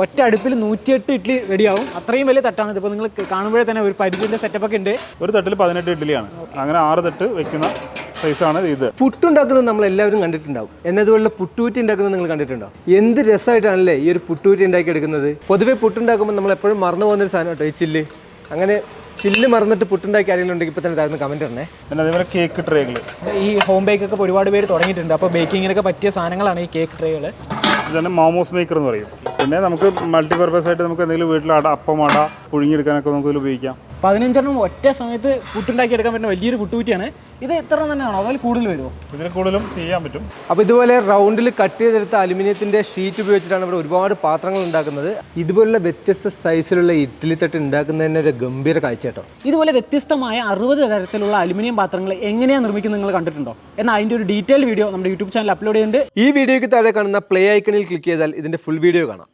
ഒറ്റ അടുപ്പിൽ നൂറ്റിയെട്ട് ഇഡ്ഡലി റെഡിയാവും. അത്രയും വലിയ തട്ടാണ് ഇതിപ്പോൾ നിങ്ങൾ കാണുമ്പോഴേ തന്നെ ഒരു പരിചയന്റെ സെറ്റപ്പൊക്കെ ഉണ്ട്. ഒരു തട്ടിൽ പതിനെട്ട് ഇഡ്ഡലിയാണ് അങ്ങനെ ആറ് തട്ട് വെക്കുന്ന സൈസാണ് ഇത്. പുട്ടുണ്ടാക്കുന്നത് നമ്മൾ എല്ലാവരും കണ്ടിട്ടുണ്ടാവും. എന്നതുപോലുള്ള പുട്ടൂറ്റി ഉണ്ടാക്കുന്നത് നിങ്ങൾ കണ്ടിട്ടുണ്ടോ? എന്ത് രസമായിട്ടാണല്ലേ ഈ ഒരു പുട്ടൂറ്റി ഉണ്ടാക്കി എടുക്കുന്നത് പൊതുവേ പുട്ടുണ്ടാക്കുമ്പോൾ നമ്മൾ എപ്പോഴും മറന്നു പോകുന്ന ഒരു സാധനം കേട്ടോ ഈ ചില്ല്. അങ്ങനെ ചില്ല് മറന്നിട്ട് പുട്ടുണ്ടാക്കി ആരെങ്കിലും ഉണ്ടെങ്കിൽ ഇപ്പോൾ തന്നെ താഴ്ന്ന കമന്റ് ഇടണേ. പിന്നെ അതേപോലെ കേക്ക് ട്രേകൾ ഈ ഹോം ബേക്ക് ഒക്കെ ഒരുപാട് പേര് തുടങ്ങിയിട്ടുണ്ട്. അപ്പോൾ ബേക്കിങ്ങിനൊക്കെ പറ്റിയ സാധനങ്ങളാണ് ഈ കേക്ക് ട്രേകൾ ഇതാണ് മോമോസ് മേക്കർ എന്ന് പറയും. പിന്നെ നമുക്ക് മൾട്ടിപർപ്പസ് ആയിട്ട് നമുക്ക് എന്തെങ്കിലും വീട്ടിൽ അട അപ്പം അട പുഴുങ്ങിയെടുക്കാനൊക്കെ നമുക്ക് ഇതിൽ ഉപയോഗിക്കാം. പതിനഞ്ചെണ്ണം ഒറ്റ സമയത്ത് പുട്ടുണ്ടാക്കി എടുക്കാൻ പറ്റുന്ന വലിയൊരു പുട്ടുകുറ്റിയാണ്. ഇത് എത്ര തന്നെയാണോ? അതിൽ കൂടുതൽ വരുമോ ഇതിൽ കൂടുതലും ചെയ്യാൻ പറ്റും. അപ്പോൾ ഇതുപോലെ റൗണ്ടിൽ കട്ട് ചെയ്തെടുത്ത അലുമിനിയത്തിന്റെ ഷീറ്റ് ഉപയോഗിച്ചിട്ടാണ് ഇവിടെ ഒരുപാട് പാത്രങ്ങൾ ഉണ്ടാക്കുന്നത്. ഇതുപോലുള്ള വ്യത്യസ്ത സൈസിലുള്ള ഇഡ്ഡലി തട്ട് ഉണ്ടാക്കുന്നതിന് ഒരു ഗംഭീര കാഴ്ച കേട്ടോ. ഇതുപോലെ വ്യത്യസ്തമായ അറുപത് തരത്തിലുള്ള അലുമിനിയം പാത്രങ്ങൾ എങ്ങനെയാണ് നിർമ്മിക്കുന്നത് നിങ്ങൾ കണ്ടിട്ടുണ്ടോ? എന്നാൽ അതിന്റെ ഒരു ഡീറ്റെയിൽ വീഡിയോ നമ്മുടെ യൂട്യൂബ് ചാനൽ അപ്ലോഡ് ചെയ്യുന്നുണ്ട്. ഈ വീഡിയോയ്ക്ക് താഴെ കാണുന്ന പ്ലേ ഐക്കണിൽ ക്ലിക്ക് ചെയ്താൽ ഇതിന്റെ ഫുൾ വീഡിയോ കാണാം.